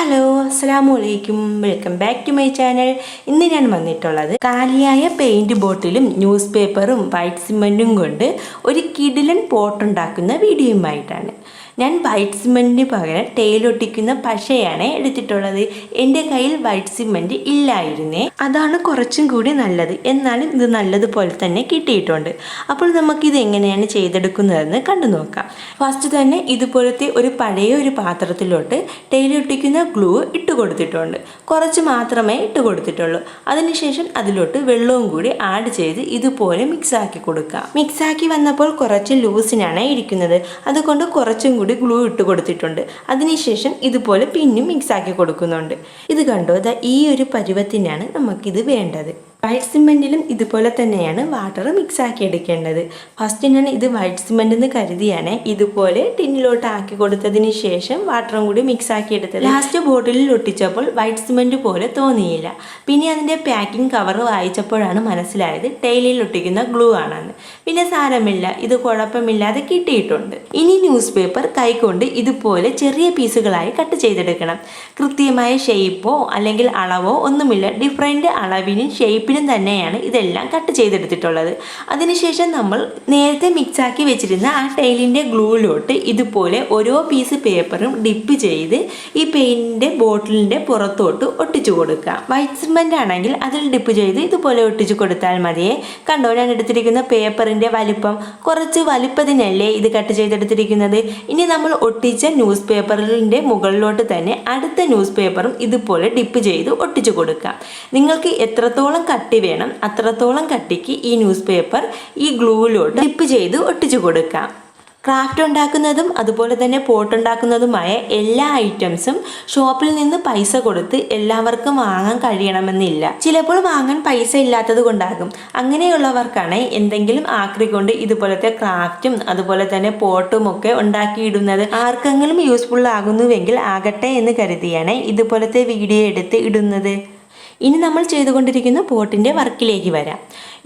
Hello അസ്സാമു അലൈക്കും welcome back to my channel ഇന്ന് ഞാൻ വന്നിട്ടുള്ളത് കാലിയായ പെയിന്റ് ബോട്ടിലും ന്യൂസ് പേപ്പറും വൈറ്റ് സിമെന്റും കൊണ്ട് ഒരു കിടിലൻ പോട്ടുണ്ടാക്കുന്ന വീഡിയോയുമായിട്ടാണ് ഞാൻ വൈറ്റ് സിമെന്റിന് പകരം തേയിലൊട്ടിക്കുന്ന പശയാണ് എടുത്തിട്ടുള്ളത്. എന്റെ കയ്യിൽ വൈറ്റ് സിമെന്റ് ഇല്ലായിരുന്നേ. അതാണ് കുറച്ചും കൂടി നല്ലത്. എന്നാലും ഇത് നല്ലതുപോലെ തന്നെ കിട്ടിയിട്ടുണ്ട്. അപ്പോൾ നമുക്കിത് എങ്ങനെയാണ് ചെയ്തെടുക്കുന്നതെന്ന് കണ്ടു നോക്കാം. ഫസ്റ്റ് തന്നെ ഇതുപോലത്തെ ഒരു പഴയ ഒരു പാത്രത്തിലോട്ട് തേയിലൊട്ടിക്കുന്ന ഗ്ലൂ ഇട്ട് കൊടുത്തിട്ടുണ്ട്. കുറച്ച് മാത്രമേ ഇട്ട് കൊടുത്തിട്ടുള്ളൂ. അതിനുശേഷം അതിലോട്ട് വെള്ളവും കൂടി ആഡ് ചെയ്ത് ഇതുപോലെ മിക്സാക്കി കൊടുക്കാം. മിക്സ് ആക്കി വന്നപ്പോൾ കുറച്ച് ലൂസിനാണ് ഇരിക്കുന്നത്. അതുകൊണ്ട് കുറച്ചും കൂടി ഗ്ലൂ ഇട്ട് കൊടുത്തിട്ടുണ്ട്. അതിനുശേഷം ഇതുപോലെ പിന്നും മിക്സാക്കി കൊടുക്കുന്നുണ്ട്. ഇത് കണ്ടോ? ഈ ഒരു പരുവത്തിനാണ് നമുക്കിത് വേണ്ടത്. വൈറ്റ് സിമെന്റിലും ഇതുപോലെ തന്നെയാണ് വാട്ടർ മിക്സ് ആക്കി എടുക്കേണ്ടത്. ഫസ്റ്റ് ഞാൻ ഇത് വൈറ്റ് സിമെന്റ് എന്ന് കരുതിയാണ് ഇതുപോലെ ടിന്നിലോട്ട് ആക്കി കൊടുത്തതിന് ശേഷം വാട്ടറും കൂടി മിക്സ് ആക്കി എടുത്തത് ലാസ്റ്റ് ബോട്ടിലിൽ ഒട്ടിച്ചപ്പോൾ വൈറ്റ് സിമെന്റ് പോലെ തോന്നിയില്ല. പിന്നെ അതിന്റെ പാക്കിംഗ് കവർ വായിച്ചപ്പോഴാണ് മനസ്സിലായത് ടൈലിൽ ഒട്ടിക്കുന്ന ഗ്ലൂ ആണെന്ന്. പിന്നെ സാരമില്ല ഇത് കുഴപ്പമില്ലാതെ കിട്ടിയിട്ടുണ്ട്. ഇനി ന്യൂസ് പേപ്പർ കൈകൊണ്ട് ഇതുപോലെ ചെറിയ പീസുകളായി കട്ട് ചെയ്തെടുക്കണം. കൃത്യമായ ഷേപ്പോ അല്ലെങ്കിൽ അളവോ ഒന്നുമില്ല. ഡിഫറെന്റ് അളവിനും ഷേപ്പിനും തന്നെയാണ് ഇതെല്ലാം കട്ട് ചെയ്തെടുത്തിട്ടുള്ളത്. അതിനുശേഷം നമ്മൾ നേരത്തെ മിക്സാക്കി വെച്ചിരുന്ന ആ ടൈലിന്റെ ഗ്ലൂയിലോട്ട് ഇതുപോലെ ഓരോ പീസ് പേപ്പറും ഡിപ്പ് ചെയ്ത് ഈ പെയിന്റിന്റെ ബോട്ടിലിന്റെ പുറത്തോട്ട് ഒട്ടിച്ചു കൊടുക്കാം വൈറ്റ് സിമെന്റ് ആണെങ്കിൽ അതിൽ ഡിപ്പ് ചെയ്ത് ഇതുപോലെ ഒട്ടിച്ചു കൊടുത്താൽ മതിയേ. കണ്ടോ? ഞാൻ എടുത്തിരിക്കുന്ന പേപ്പറിന്റെ വലിപ്പം. കുറച്ച് വലിപ്പത്തിനല്ലേ ഇത് കട്ട് ചെയ്തെടുത്തിരിക്കുന്നത്? ഇനി നമ്മൾ ഒട്ടിച്ച ന്യൂസ് പേപ്പറിന്റെ മുകളിലോട്ട് തന്നെ അടുത്ത ന്യൂസ് പേപ്പറും ഇതുപോലെ ഡിപ്പ് ചെയ്ത് ഒട്ടിച്ചു കൊടുക്കാം നിങ്ങൾക്ക് എത്രത്തോളം കട്ടി വേണം. അത്രത്തോളം കട്ടിക്ക് ഈ ന്യൂസ് പേപ്പർ ഈ ഗ്ലൂവിലോട്ട് ഡിപ്പ് ചെയ്ത് ഒട്ടിച്ചു കൊടുക്കാം. ക്രാഫ്റ്റ് ഉണ്ടാക്കുന്നതും അതുപോലെ തന്നെ പോട്ട് ഉണ്ടാക്കുന്നതുമായ എല്ലാ ഐറ്റംസും ഷോപ്പിൽ നിന്ന് പൈസ കൊടുത്ത് എല്ലാവർക്കും വാങ്ങാൻ കഴിയണമെന്നില്ല. ചിലപ്പോൾ വാങ്ങാൻ പൈസ ഇല്ലാത്തത് കൊണ്ടാകും. അങ്ങനെയുള്ളവർക്കാണ് എന്തെങ്കിലും ആക്രി കൊണ്ട് ഇതുപോലത്തെ ക്രാഫ്റ്റും അതുപോലെ തന്നെ പോട്ടും ഒക്കെ ഉണ്ടാക്കിയിടുന്നത്. ആർക്കെങ്കിലും യൂസ്ഫുൾ ആകുന്നുവെങ്കിൽ ആകട്ടെ എന്ന് കരുതിയാണ് ഇതുപോലത്തെ വീഡിയോ എടുത്ത് ഇടുന്നത്. ഇനി നമ്മൾ ചെയ്തുകൊണ്ടിരിക്കുന്ന പോട്ടിന്റെ വർക്കിലേക്ക് വരാം.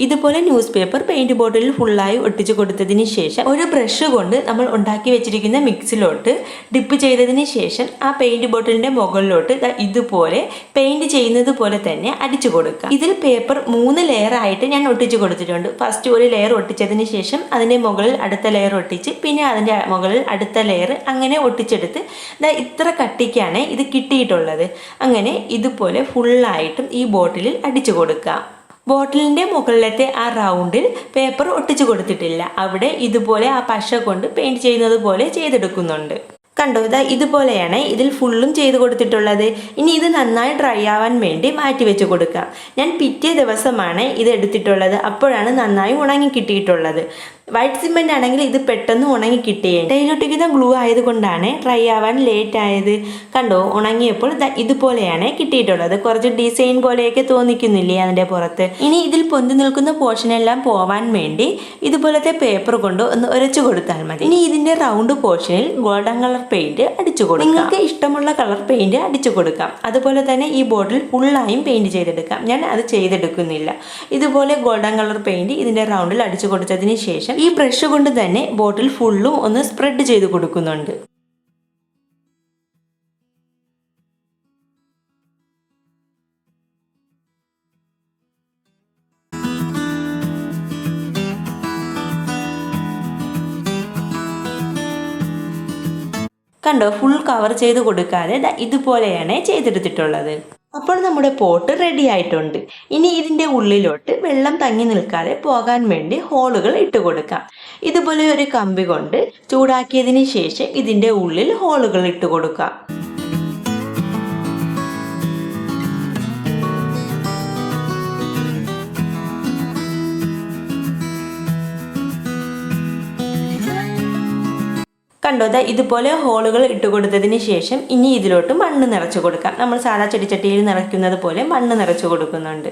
ഇതുപോലെ ന്യൂസ് പേപ്പർ പെയിന്റ് ബോട്ടിലിൽ ഫുള്ളായി ഒട്ടിച്ച് കൊടുത്തതിന് ശേഷം ഒരു ബ്രഷ് കൊണ്ട് നമ്മൾ ഉണ്ടാക്കി വെച്ചിരിക്കുന്ന മിക്സിലോട്ട് ഡിപ്പ് ചെയ്തതിന് ശേഷം ആ പെയിന്റ് ബോട്ടിലിന്റെ മുകളിലോട്ട് ഇതുപോലെ പെയിന്റ് ചെയ്യുന്നത് പോലെ തന്നെ അടിച്ചു കൊടുക്കുക ഇതിൽ പേപ്പർ മൂന്ന് ലെയർ ആയിട്ട് ഞാൻ ഒട്ടിച്ചു കൊടുത്തിട്ടുണ്ട്. ഫസ്റ്റ് ഒരു ലെയർ ഒട്ടിച്ചതിന് ശേഷം അതിന്റെ മുകളിൽ അടുത്ത ലെയർ ഒട്ടിച്ച് പിന്നെ അതിന്റെ മുകളിൽ അടുത്ത ലെയർ അങ്ങനെ ഒട്ടിച്ചെടുത്ത് ഇത്ര കട്ടിക്കാണ് ഇത് കിട്ടിയിട്ടുള്ളത്. അങ്ങനെ ഇതുപോലെ ഫുള്ളായിട്ടും ഈ ബോട്ടിലിൽ അടിച്ചു കൊടുക്കാം. ബോട്ടിലിന്റെ മുകളിലത്തെ ആ റൗണ്ടിൽ പേപ്പർ ഒട്ടിച്ചു കൊടുത്തിട്ടില്ല. അവിടെ ഇതുപോലെ ആ പശ കൊണ്ട് പെയിന്റ് ചെയ്യുന്നത് പോലെ ചെയ്തെടുക്കുന്നുണ്ട്. കണ്ടോ ഇതാ ഇതുപോലെയാണ് ഇതിൽ ഫുള്ളും ചെയ്ത് കൊടുത്തിട്ടുള്ളത്. ഇനി ഇത് നന്നായി ഡ്രൈ ആവാൻ വേണ്ടി മാറ്റി വെച്ച് കൊടുക്കാം. ഞാൻ പിറ്റേ ദിവസമാണ് ഇത് എടുത്തിട്ടുള്ളത്. അപ്പോഴാണ് നന്നായി ഉണങ്ങി കിട്ടിയിട്ടുള്ളത്. വൈറ്റ് സിമെന്റ് ആണെങ്കിൽ ഇത് പെട്ടെന്ന് ഉണങ്ങി കിട്ടിയേ. തേയിലൊട്ടിക്കുന്ന ഗ്ലൂ ആയതുകൊണ്ടാണ് ഡ്രൈ ആവാൻ ലേറ്റ് ആയത്. കണ്ടോ ഉണങ്ങിയപ്പോൾ ഇതുപോലെയാണ് കിട്ടിയിട്ടുള്ളത്. കുറച്ച് ഡിസൈൻ പോലെയൊക്കെ തോന്നിക്കുന്നില്ലേ അതിന്റെ പുറത്ത്. ഇനി ഇതിൽ പൊന്തി നിൽക്കുന്ന പോർഷൻ എല്ലാം പോവാൻ വേണ്ടി ഇതുപോലത്തെ പേപ്പർ കൊണ്ട് ഒന്ന് ഉരച്ചു കൊടുത്താൽ മതി. ഇനി ഇതിന്റെ റൗണ്ട് പോർഷനിൽ ഗോൾഡൻ കളർ പെയിന്റ് അടിച്ചു കൊടുക്കാം. നിങ്ങൾക്ക് ഇഷ്ടമുള്ള കളർ പെയിന്റ് അടിച്ചു കൊടുക്കാം. അതുപോലെ തന്നെ ഈ ബോട്ടിൽ ഫുള്ളായും പെയിന്റ് ചെയ്തെടുക്കാം. ഞാൻ അത് ചെയ്തെടുക്കുന്നില്ല. ഇതുപോലെ ഗോൾഡൻ കളർ പെയിന്റ് ഇതിന്റെ റൗണ്ടിൽ അടിച്ചു കൊടുത്തതിന് ശേഷം ഈ ബ്രഷ് കൊണ്ട് തന്നെ ബോട്ടിൽ ഫുള്ളും ഒന്ന് സ്പ്രെഡ് ചെയ്ത് കൊടുക്കുന്നുണ്ട്. കണ്ടോ ഫുൾ കവർ ചെയ്ത് കൊടുക്കാതെ ഇതുപോലെയാണ് ചെയ്തെടുത്തിട്ടുള്ളത്. അപ്പോൾ നമ്മുടെ പോട്ട് റെഡി ആയിട്ടുണ്ട്. ഇനി ഇതിന്റെ ഉള്ളിലോട്ട് വെള്ളം തങ്ങി നിൽക്കാതെ പോകാൻ വേണ്ടി ഹോളുകൾ ഇട്ട് കൊടുക്കാം. ഇതുപോലെ ഒരു കമ്പി കൊണ്ട് ചൂടാക്കിയതിന് ശേഷം ഇതിന്റെ ഉള്ളിൽ ഹോളുകൾ ഇട്ട് കൊടുക്കാം. കണ്ടോ ദാ ഇതുപോലെ ഹോളുകൾ ഇട്ട് കൊടുത്തതിന് ശേഷം ഇനി ഇതിലോട്ട് മണ്ണ് നിറച്ചു കൊടുക്കാം. നമ്മൾ സാധാ ചെടിച്ചട്ടിയിൽ നിറയ്ക്കുന്നത് പോലെ മണ്ണ് നിറച്ചു കൊടുക്കുന്നുണ്ട്.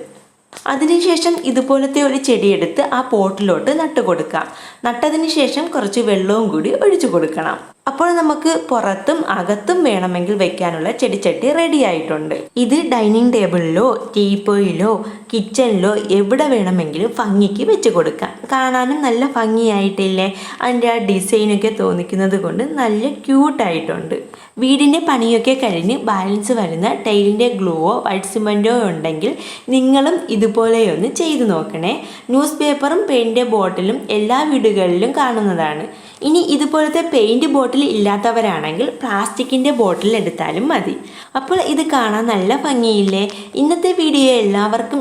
അതിനുശേഷം ഇതുപോലത്തെ ഒരു ചെടിയെടുത്ത് ആ പോട്ടിലോട്ട് നട്ട് കൊടുക്കാം. നട്ടതിന് ശേഷം കുറച്ച് വെള്ളവും കൂടി ഒഴിച്ചു കൊടുക്കണം. അപ്പോൾ നമുക്ക് പുറത്തും അകത്തും വേണമെങ്കിൽ വെക്കാനുള്ള ചെടിച്ചട്ടി റെഡി ആയിട്ടുണ്ട്. ഇത് ഡൈനിങ് ടേബിളിലോ ടീപ്പോയിലോ കിച്ചണിലോ എവിടെ വേണമെങ്കിലും ഭംഗിക്ക് വെച്ച് കൊടുക്കാം. കാണാനും നല്ല ഭംഗിയായിട്ടില്ലേ? അതിന്റെ ആ ഡിസൈനൊക്കെ തോന്നിക്കുന്നത് കൊണ്ട് നല്ല ക്യൂട്ടായിട്ടുണ്ട്. വീടിന്റെ പണിയൊക്കെ കഴിഞ്ഞ് ബാലൻസ് വരുന്ന ടൈലിന്റെ ഗ്ലൂവോ വൈറ്റ് സിമന്റോ ഉണ്ടെങ്കിൽ നിങ്ങളും ഇതുപോലെയൊന്ന് ചെയ്തു നോക്കണേ. ന്യൂസ് പേപ്പറും പെയിന്റെ ബോട്ടിലും എല്ലാ വീടുകളിലും കാണുന്നതാണ്. ഇനി ഇതുപോലത്തെ പെയിന്റ് ബോട്ടിൽ ഇല്ലാത്തവരാണെങ്കിൽ പ്ലാസ്റ്റിക്കിന്റെ ബോട്ടിൽ എടുത്താലും മതി. അപ്പോൾ ഇത് കാണാൻ നല്ല ഭംഗിയില്ലേ? ഇന്നത്തെ വീഡിയോ എല്ലാവർക്കും